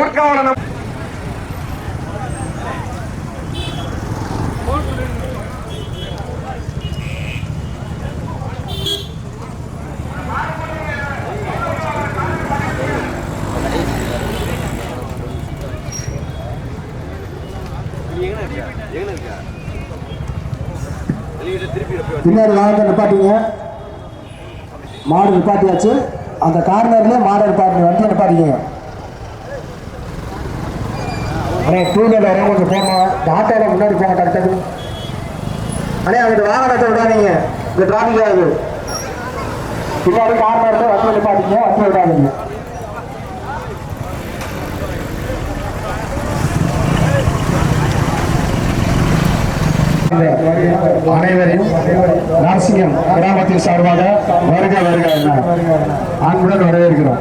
ஊர்காவலனம் பின்னாடி வாங்க நிப்பாட்டிங்க. மாடு நிப்பாட்டியாச்சு. அந்த கார்னர்ல மாடு நிப்பாட்டி வண்டியை நிப்பாட்டிங்க. அண்ணே டூ வீலர் இறங்க கொஞ்சம் போங்க. இந்த ஆட்டோவில் முன்னாடி போங்க கரெக்டாக. அண்ணே அங்கிட்டு வாகனத்தை விடாதீங்க. இந்த டிராஃபிக் ஆகுது பின்னாடி கார்னர்ல வண்டியை நிப்பாட்டிங்க வண்டியை விடாதீங்க. அனைவரையும் நரசிங்கம் கிராமத்தின் சார்பாக வருக வருக அன்புடன் வரவேற்கிறோம்.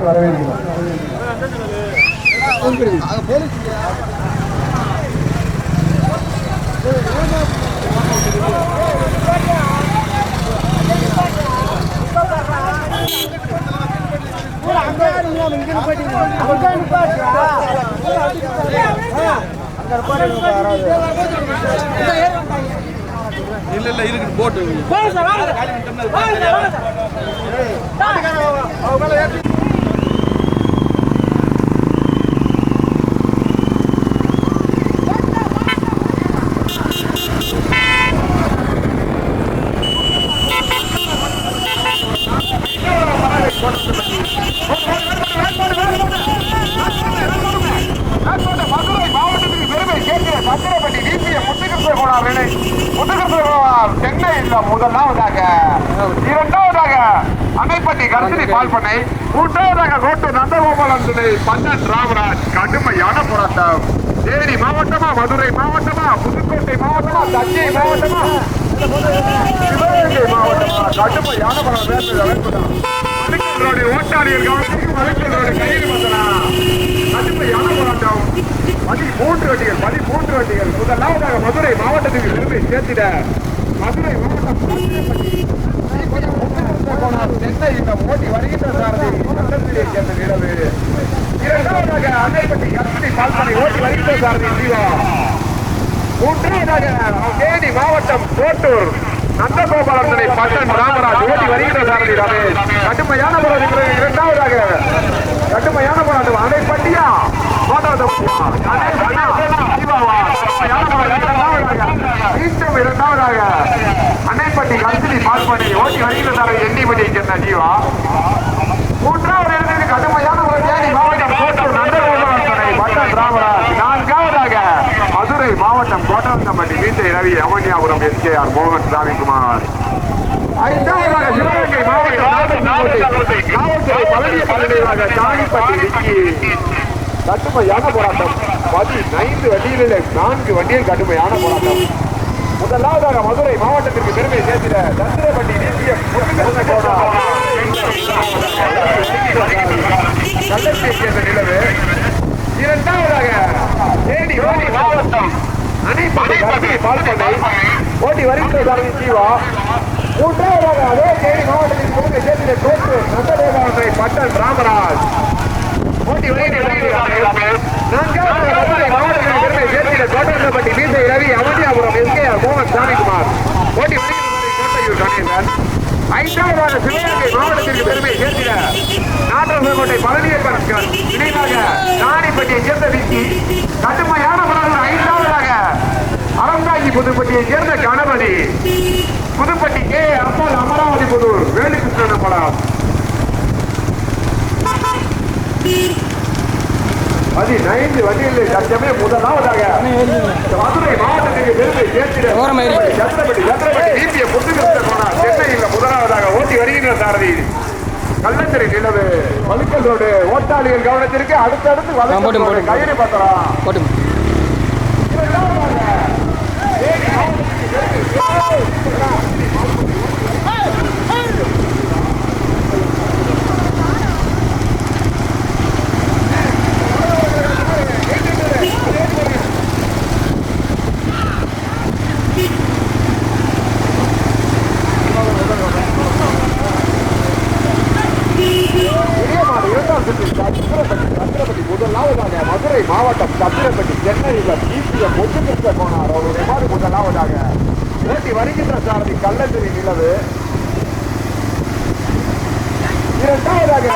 இல்ல இல்ல இருக்குது போட்டு மதுரை மாவட்டத்துக்கு பெருமை சேர்க்கிற சத்திரப்பட்டி வீசிய முத்துகிருஷ்ண கோனார் நிலை முத்துகிருஷ்ண கோனார் சென்னை இல்ல முதலாவதாக இரண்டாவதாக அணைப்பட்டி கர்சினி பால் பண்ணை மூன்றாவதாக கோட்டு நந்தகோபாலன் துணை பன்னன் ராமராஜ் கடுமையான போராட்டம் தேனி மாவட்டமா மதுரை மாவட்டமா புதுக்கோட்டை மாவட்டமா தஞ்சை மாவட்டமா சிவகங்கை மாவட்டமா கடுமையான போராட்டம் மலுக்கல் ஓட்டாளியர் கவனத்துக்கு மலுக்கல் கையில் வந்தனா கடுமையான போராட்டம் பதிமூன்று வண்டிகள் பதிமூன்று வண்டிகள் முதலாவதாக மதுரை மாவட்டத்தில் இருந்து சேர்த்திட மதுரை மாவட்டம் போனால் சென்னை இந்த போட்டி வருகின்ற சாரதி சட்டத்திலே சேர்ந்த நிலவு இரண்டாவதாக அன்னைப்பட்டி கற்பனை பால்பனை ஓட்டி வருகின்ற சாரதி ஜீவா மூன்றாவதாக தேனி மாவட்டம் கோட்டூர். நந்தகோபாலத்தனை பட்டன் ராமராஜ் ஓட்டி வருகின்ற சாரதி ரமேஷ். கடுமையான போராட்டம் இரண்டாவதாக கடுமையான போராட்டம். அதை பட்டியா. இரண்டாவதாக அன்னைப்பட்டி கல்சினி பால்பனை ஓட்டி வருகின்ற சாரதி எண்ணிப்பட்டியை சேர்ந்த ஜீவா மூன்றாவது இடத்துக்கு கடுமையான ஒரு தேனி மாவட்டம் கோட்டூர் நந்தகோபாலனை பட்டன் ராமராஜ் நான்காவதாக மதுரை மாவட்டம் கோட்டரந்தம்பட்டி வீட்டை ரவி அமன்யாபுரம் எஸ்கேஆர் மோகன் சாமிக்குமார் ஐந்தாவதாக சிவகங்கை மாவட்டம் நாகப்பட்டினம் காவல்துறை பழனிய பல்நிலையாக சாணிப்பட்டி விக்கி கடுமையான போராட்டம். பதினைந்து வண்டிகளில் நான்கு வண்டியில் கடுமையான போராட்டம். முதலாவதாக மதுரை மாவட்டத்திற்கு பெருமை சேர்த்திட தந்திரப்பட்டி தேசிய கள்ளத்தை சேர்ந்த நிலவு. இரண்டாவதாக ஓட்டி பால் பண்ணை. ஓட்டி வருகின்ற ஜீவா மூன்றாவதாக அதே தேனி மாவட்டத்தின் பெருமை சேர்ந்த தோற்று நந்ததேவாவை பட்டல் ராமராஜ். ஓட்டி வருகின்ற நான்காவதாக மதுரை பெருமை சேர்த்திட தோட்டப்பட்டி மீசை ரவி அவனியாபுரம் எஸ்கேஆர் மோகன் சாமிக்குமார் ஓட்டி வருகின்ற கணேசன். ஐந்தாவதாக சிவகங்கை மாவட்டத்திற்கு பெருமை சேர்த்திட நாட்டரசோட்டை பழனியப்பன் இணைவாக சேர்ந்த விக்கி. கடுமையான மனதில் ஐந்தாவதாக அறந்தாங்கி புதுப்பட்டியை சேர்ந்த கணபதி. புதுப்பட்டி கே அப்பால் அமராவதி புதூர் வேலுகிருஷ்ணன் படம் பதினைந்து வண்டிகளில் சட்டமே முதலாவதாக. மதுரை மாவட்டத்திற்கு பெருமை சேர்த்திட சத்திரப்பட்டி சத்திரப்பட்டி நீந்திய புத்துகிருஷ்ண கோணம் சென்னையில் முதலாவதாக ஓட்டி வருகின்ற சாரதி. கள்ளத்திரை நிலவு வலுக்கல் ரோடு ஓட்டாளிகள் கவனத்திற்கு அடுத்தடுத்து கயிறு பத்திரம். சத்திரப்பட்டி சத்திரப்பட்டி முதலாவதாக மதுரை மாவட்டம் சத்திரப்பட்டி சென்னையில் டிபிஎம் பெற்ற போனார். அவருடைய மாடு முதலாவதாக. ஓட்டி வருகின்ற சாரதி கள்ளத்திரி நிலவு. இரண்டாவதாக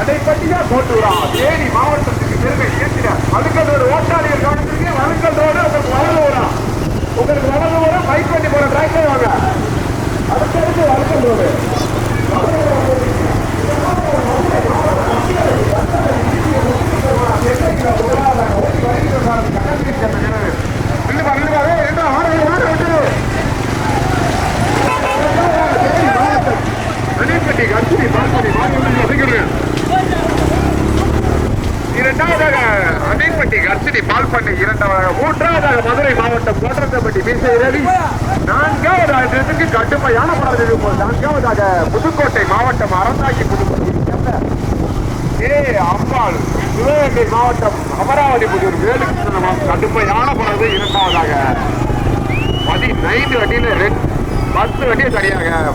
அடைப்பட்டியா கோட்டூரா தேனி மாவட்டத்துக்கு பெருமை சேர்க்கிறார் வழுக்கல் ஓட்டாளியர் கவனிச்சிருக்கீங்க வழுக்கல் ரோடு உங்களுக்கு வலது வரும் உங்களுக்கு வளர்ந்து வரும் பைக் பண்ணி போற டிராக்டர் வாங்க. அடுத்தடுத்து வழுக்கல் ரோடு அணிப்பட்டி கட்சி பால்படி வசிக்கிறேன் இரண்டாவதாக அணைப்பட்டி கர்சினி பால் பண்ணை இரண்டாவதாக மூன்றாவதாக மதுரை மாவட்டம் கோட்டரத்தப்பட்டி மீசை ரவி நான்காவதாக கடுமையான படம் நான்காவதாக புதுக்கோட்டை மாவட்டம் அறந்தாங்கி புதுக்கோட்டை ஏ அம்பாள். சிவகங்கை மாவட்டம் அமராவதி புதூர் வேலுக்கு கடுமையான படகு இரண்டாவதாக பதினைந்து வண்டியில ரெண்டு பத்து வண்டியை சரியாக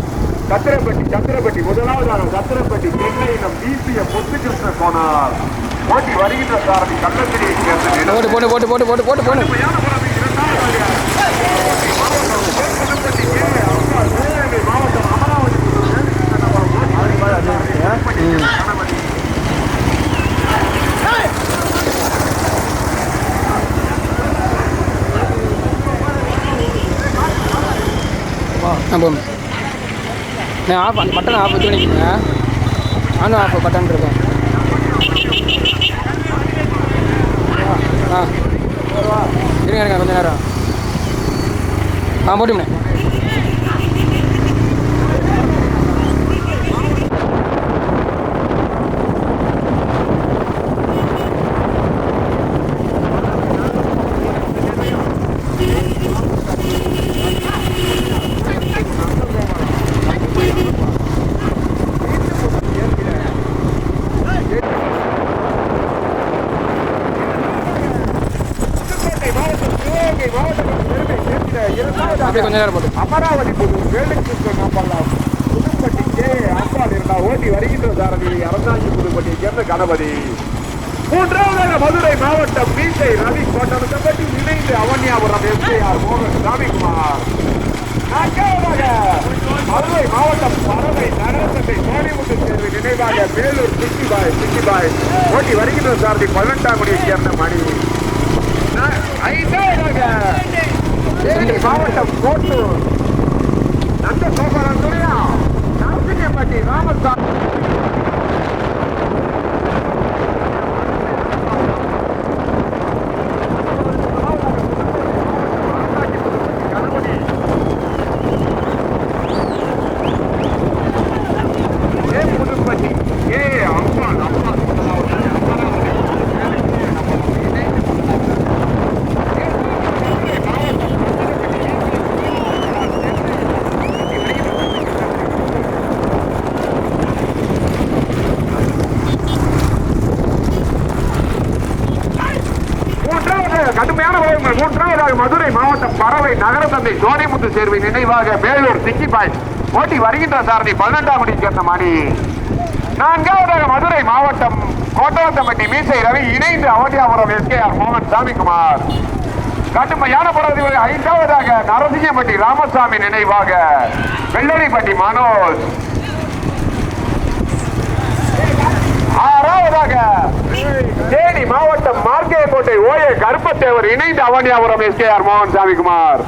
சத்திரப்பட்டி சத்திரப்பட்டி முதலாவதாக சத்திரப்பட்டி சென்னை நம் பிசிய முத்துகிருஷ்ண கோனார் போட்டி வருகின்ற சாரதி கள்ளத்திரியை. போட்டு போட்டு போட்டு போட்டு போட்டு போட்டு இரண்டாவதாக. மாவட்டம் சேத்துப்பட்டி கே. அம்பாள் சிவகங்கை மாவட்டம் அமராவதி புதூர் வேலுக்கு நகரம் போட்டி கணபதி. ஆ போகும் நான் ஆஃப் அந்த பட்டன் ஆஃப் வச்சு பண்ணிக்கோங்க ஆனும் ஆஃப் பட்டன் இருக்கும் ஆ இருங்க இருங்க கொஞ்சம் நேரம். ஆ போட்டுமே புதுக்கோட்டை மாவட்டம் சிவகங்கை மாவட்டத்தின் பெருமை சேர்ந்த இரண்டாவதாக அப்படியே கொஞ்ச நேரம் போட்டு. அமராவதி புதூர் வேலுக்கு நம்பலாம் புதுப்பட்டி அம்பாள் இருந்தா ஓட்டி வருகின்ற சாரதி அரசாங்கி புதுப்பட்டியை சேர்ந்த கணபதி. மூன்றாவதாக மதுரை மாவட்டம் மீசை ரவி கோட்டத்தை பற்றி இணைந்து அவன்யாபுரம் எஸ்ஐஆர் மோகன் சாமிக்குமார் நான்காவதாக மதுரை மாவட்டம் பறவை நகரசட்டை சோனிமுத்து தேர்வு நினைவாக வேலூர் சிக்கிபாய் சிக்கிபாய் ஓட்டி வருகின்ற சாரதி பதினெட்டாம் குடியை சேர்ந்த மணி நா- ஐந்தாவதாக தேனி மாவட்டம் கோட்டூர் நந்த சோபரன் துணையா நரசிங்கப்பட்டி ராமசாமி ஏ புதுப்பட்டி ஏ அம்பாள் அம்பாள் அருமையான கடுமையான மூன்றாவதாக மதுரை மாவட்டம் பறவை நகர தந்தை சோனிமுத்து சேர்வை நினைவாக வேலூர் சிக்கிபாய் ஓட்டி வருகின்ற சாரணி பதினெட்டாம் மணி சேர்ந்த மணி நான்காவதாக மதுரை மாவட்டம் கோட்டவத்தம்பட்டி மீசை ரவி இணைந்து அவனியாபுரம் எஸ்கேஆர் மோகன் சாமிக்குமார் கடுமையான படத்தில் ஐந்தாவதாக நரசிங்கப்பட்டி ராமசாமி நினைவாக வெள்ளரிப்பட்டி மனோஜ். ஆறாவதாக தேனி மாவட்டம் மார்க்கேக்கோட்டை ஓய கருப்பத்தேவர் இணைந்து அவனியாபுரம் எஸ்கேஆர் மோகன் சாமிக்குமார்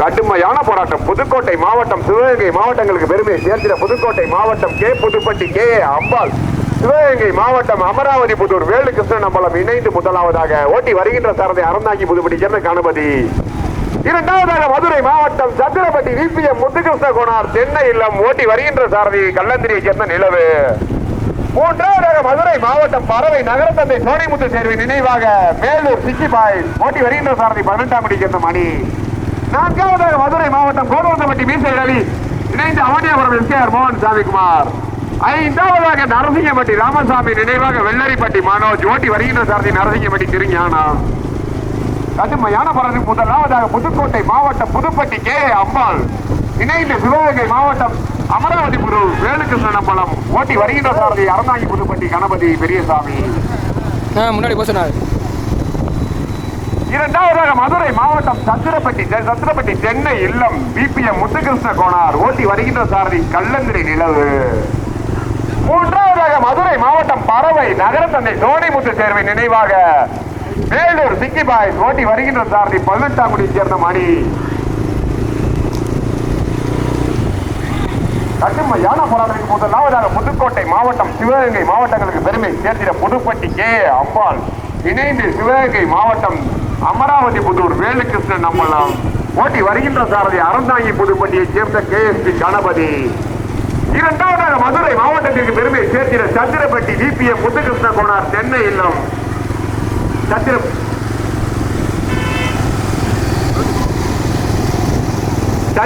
கடுமையான போராட்டம். புதுக்கோட்டை மாவட்டம் சிவகங்கை மாவட்டங்களுக்கு பெருமையை சேர்த்திட புதுக்கோட்டை மாவட்டம் கே புதுப்பட்டி கே அம்பாள். சிவகங்கை மாவட்டம் அமராவதி புதூர். வேலு கிருஷ்ணன் அம்பலம் இணைந்து முதலாவதாக ஓட்டி வருகின்ற சாரதி அறந்தாங்கி புதுப்பட்டி சேர்ந்த கணபதி இரண்டாவதாக மதுரை மாவட்டம் சத்திரப்பட்டி விபிஎம் முத்துகிருஷ்ண கோனார் சென்னை இல்லம் ஓட்டி வருகின்ற சாரதி கள்ளந்திரியை சேர்ந்த நிலவு. மூன்றாவதாக மதுரை மாவட்டம் பறவை நகர தந்தை சோனிமுத்து சேர்வை நினைவாக மேலூர் சிக்கிபாய் ஓட்டி வருகின்ற சாரதி பதினெட்டாம் மணி சேர்ந்த மணி. நான்காவதாக மதுரை மாவட்டம் கோடவந்தப்பட்டி மீசை ரவி இணைந்து அவனியாபுரம் எஸ்கேஆர் மோகன் சாமிக்குமார் ஐந்தாவதாக நரசிங்கப்பட்டி ராமசாமி நினைவாக வெள்ளரிப்பட்டி மனோஜ். ஓட்டி வருகின்ற சாரதி நரசிங்கப்பட்டி திருஞானம் கடுமையான பரது முதலாவதாக புதுக்கோட்டை மாவட்டம் புதுப்பட்டி கே அம்பாள். இணைந்து சிவகங்கை மாவட்டம் அமராவதி புது வேலுக்கிருஷ்ணன் அம்பலம் ஓட்டி வருகின்ற சாரதி அறந்தாங்கி புதுப்பட்டி கணபதி பெரியசாமி. முன்னாடி போக சொன்னார். இரண்டாவதாக மதுரை மாவட்டம் சத்திரப்பட்டி சத்திரப்பட்டி சென்னை இல்லம் பிபிஎம் முத்துகிருஷ்ண கோனார் ஓட்டி வருகின்ற சாரதி கல்லந்திரி நிலவு. மூன்றாவதாக மதுரை மாவட்டம் பறவை நகர தந்தை சோனிமுத்து சேர்வை நினைவாக வேலூர் சிக்கி பாய்ஸ் ஓட்டி வருகின்ற சாரதி பதினெட்டாம் குடியை சேர்ந்த மணி. கடுமையான போது நாவதாக புதுக்கோட்டை மாவட்டம் சிவகங்கை மாவட்டங்களுக்கு பெருமை சேர்த்திட புதுப்பட்டி கே அம்பாள். இணைந்து சிவகங்கை மாவட்டம் அமராவதி புதூர் வேலுகிருஷ்ணன் நம்மளாம். ஓட்டி வருகின்ற சாரதி அறந்தாங்கி புதுப்பட்டியை சேர்ந்த கே எஸ் பி கணபதி. இரண்டாவதாக மதுரை மாவட்டத்திற்கு பெருமை சேர்த்திட சத்திரப்பட்டி விபிஎம் முத்துகிருஷ்ண கோனார் சென்னை இல்லம். சத்திர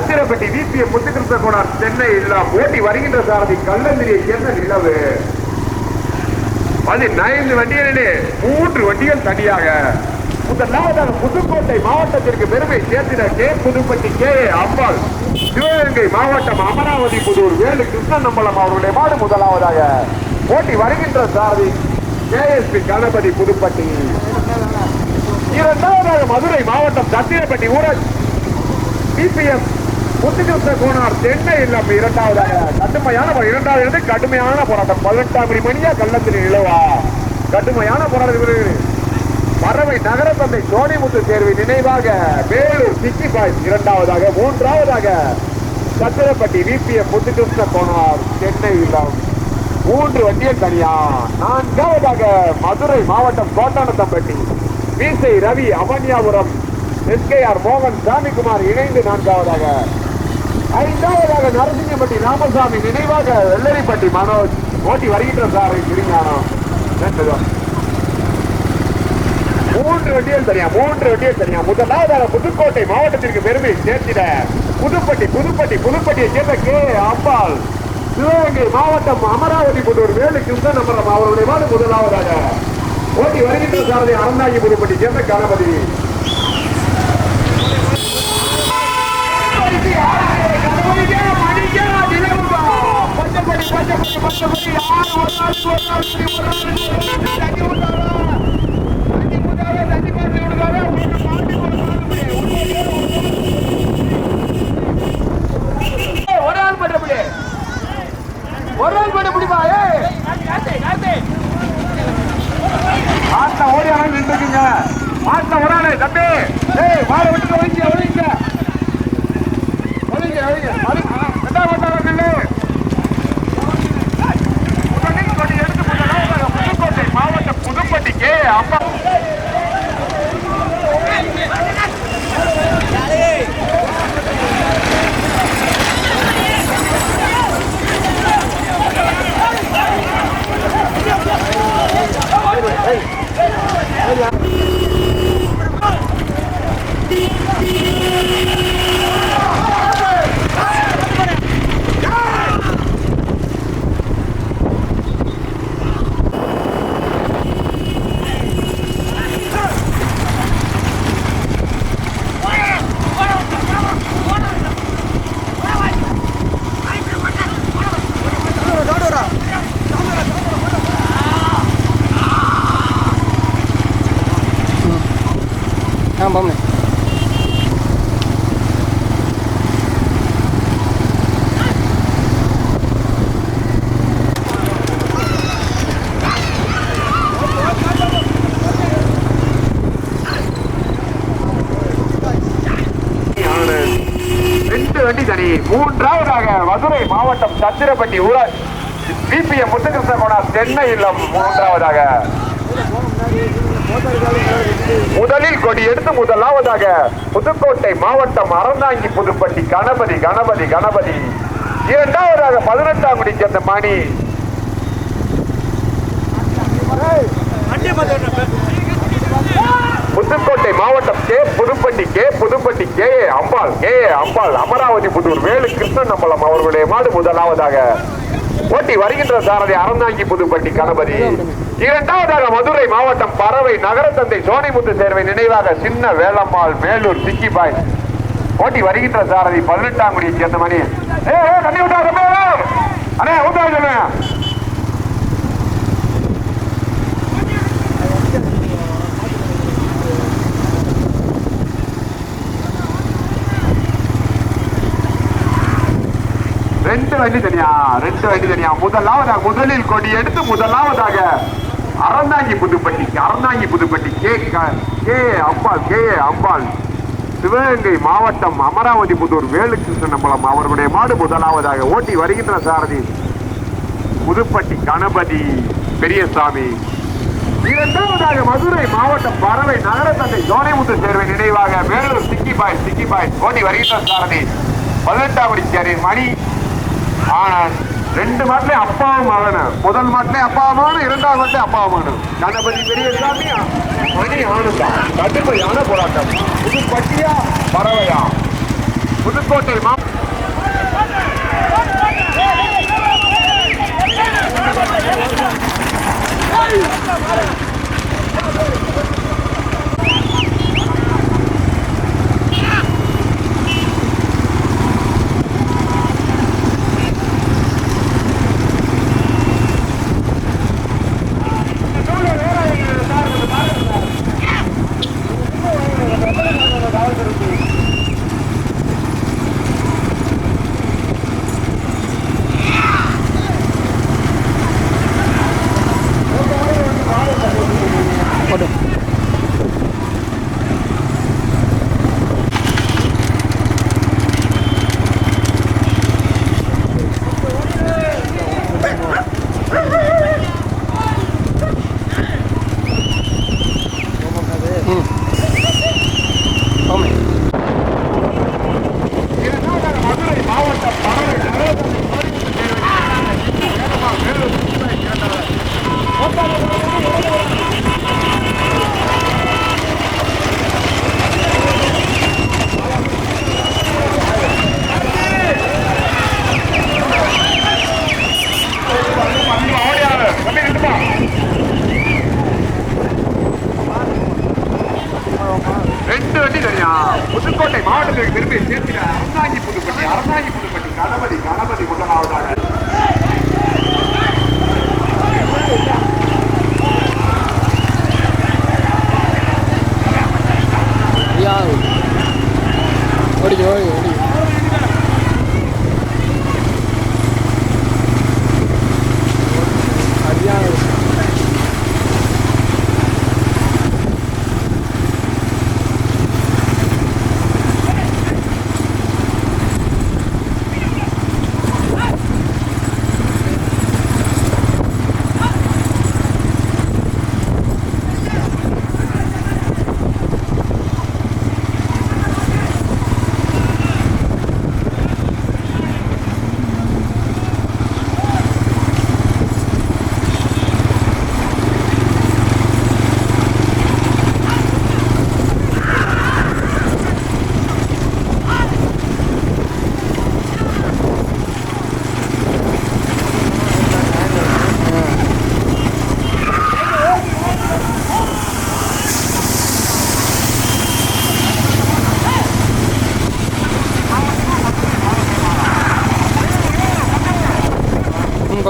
சத்திரப்பட்டி விபிஎம் முத்துகிருஷ்ண கோனார் சென்னை எல்லாம் ஓட்டி வருகின்ற சாரதி கல்லந்திரியை சேர்ந்த நிலவு? பதினைந்து வண்டிகளிலே மூன்று வண்டிகள் தனியாக. முதலாவதாக புதுக்கோட்டை மாவட்டத்திற்கு பெருமை சேர்த்திட கே. புதுப்பட்டி கே. அம்பாள். சிவகங்கை மாவட்டம் அமராவதி புதூர் வேலு கிருஷ்ணன் நம்பலம் அவருடைய மாடு முதலாவதாக போட்டி வருகின்ற சாரதி கேஎஸ்பி கணபதி புதுப்பட்டி. இரண்டாவதாக மதுரை மாவட்டம் சத்திரப்பட்டி ஊராட்சி பிபிஎம் முத்துகிருஷ்ண கோனார் தென்னை இல்லம் இரண்டாவதாக. கடுமையான போ- இரண்டாவது இருந்து கடுமையான போராட்டம். பதினெட்டாம் மணியா கள்ளத்தில் இளவா கடுமையான போராட்டம் இவரு. பறவை நகர தந்தை சோனிமுத்து தேர்வு நினைவாக வேலூர் சிக்கி பாய்ஸ் இரண்டாவதாக மூன்றாவதாக சத்திரப்பட்டி விபிஎம் முத்துகிருஷ்ண கோனார் சென்னை இல்லம் மூன்று வண்டியில் தனியா. நான்காவதாக மதுரை மாவட்டம் கோட்டானத்தம்பட்டி மீசை ரவி அவன்யாபுரம் எஸ்கேஆர் மோகன் சாமிக்குமார் இணைந்து நான்காவதாக ஐந்தாவதாக நரசிங்கப்பட்டி ராமசாமி நினைவாக வெள்ளரிப்பட்டி மனோஜ். ஓட்டி வருகின்ற சாரை திருஞானம் மூன்று வண்டிகள் தனியா மூன்று வண்டிகள் தனியா. முதலாவதாக புதுக்கோட்டை மாவட்டத்திற்கு பெருமை சேர்த்திட புதுப்பட்டி புதுப்பட்டி புதுப்பட்டியை சேர்ந்த கே. அம்பாள். சிவகங்கை மாவட்டம் அமராவதி புதூர் வேலு கிருஷ்ணன் நம்பரம் அவருடைய மாடு முதலாவதாக ஓட்டி வருகின்ற சாரதி அறந்தாங்கி புதுப்பட்டி சேர்ந்த கணபதி. ஒரு ஆள் பண்ண முடியுமா? ஒரு ஆள் மட்டும் பிடிப்பா ஏய் ஆட்ட ஓடி ஆள் நின்றுக்குங்க ஆட்ட ஒரு ஆளு தம்பி ஏய் வாழை விட்டு ஒழிங்க ஒழிங்க ஒழிங்க ஒழிங்க ரெண்டா வந்தாங்க நெல்லு முதலில் கொடி எடுத்து முதலாவதாக புதுக்கோட்டை மாவட்டம் புதுப்பட்டிக்கு அம்மா ஆ போம்ண்ணே ரெண்டு வண்டி தனி மூன்றாவதாக மதுரை மாவட்டம் சத்திரப்பட்டி ஊராட்சி பிபிஎம் முத்துகிருஷ்ண கோனார் சென்னை இல்லம் மூன்றாவதாக. முதலில் கொடி எடுத்து முதலாவதாக புதுக்கோட்டை மாவட்டம் அறந்தாங்கி புதுப்பட்டி கணபதி கணபதி கணபதி. இரண்டாவதாக பதினெட்டாம் குடி சேர்ந்த மணி. புதுக்கோட்டை மாவட்டம் K Pudupatti K Pudupatti K A Ambal K A Ambal Amaravathi Puthur Velu Krishnan Ambalam அவர்களுடைய மாடு முதலாவதாக ஓட்டி வருகின்ற சாரதி அறந்தாங்கி புதுப்பட்டி கணபதி. இரண்டாவதாக மதுரை மாவட்டம் பறவை நகர தந்தை சோனிமுத்து சேர்வை நினைவாக சின்ன வேலம்மாள் மேலூர் சிக்கி பாய் ஓட்டி வருகின்ற சாரதி பதினெட்டாம் குடியை சேர்ந்த மணி. ஏ ஏ, தண்ணி விட்டா ரொம்ப அண்ணே ஊத்தா ரெண்டு வண்டி தனியா ரெண்டு வண்டி தனியா. முதலாவதாக முதலில் கொடி எடுத்து முதலாவதாக அறந்தாங்கி புதுப்பட்டி அறந்தாங்கி புதுப்பட்டி. கே க- கே அம்பாள் கே அம்பாள். சிவகங்கை மாவட்டம் அமராவதி புதூர் வேலுகிருஷ்ணன் அம்பலம் அவர்களுடைய மாடு முதலாவதாக ஓட்டி வருகின்ற சாரதி. புதுப்பட்டி கணபதி பெரியசாமி. இரண்டாவதாக மதுரை மாவட்டம் பறவை நகரத்தந்தை ஜோனைமுத்து சேர்வை நினைவாக மேலூர் சிக்கி பாய் சிக்கி பாய் ஓட்டி வருகின்ற சாரதி. பதினெட்டாம் சேரி மணி ஆனால் ரெண்டு மாட்டிலே அப்பாவும் மகனும் முதல் மாட்டிலே அப்பாவும் மகனும் இரண்டாவது மாட்டிலே அப்பாவும் மகனும் கணபதி பெரியசாமி மணி ஆனந்தா. கடுமையான போராட்டம். புதுப்பட்டியா பறவையா? புதுக்கோட்டை மா போட்டு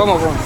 ம் போமா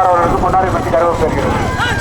அண்ணன் சதீஷ்குமார் முன்னாடி பற்றி கருவம் பெறுகிறது.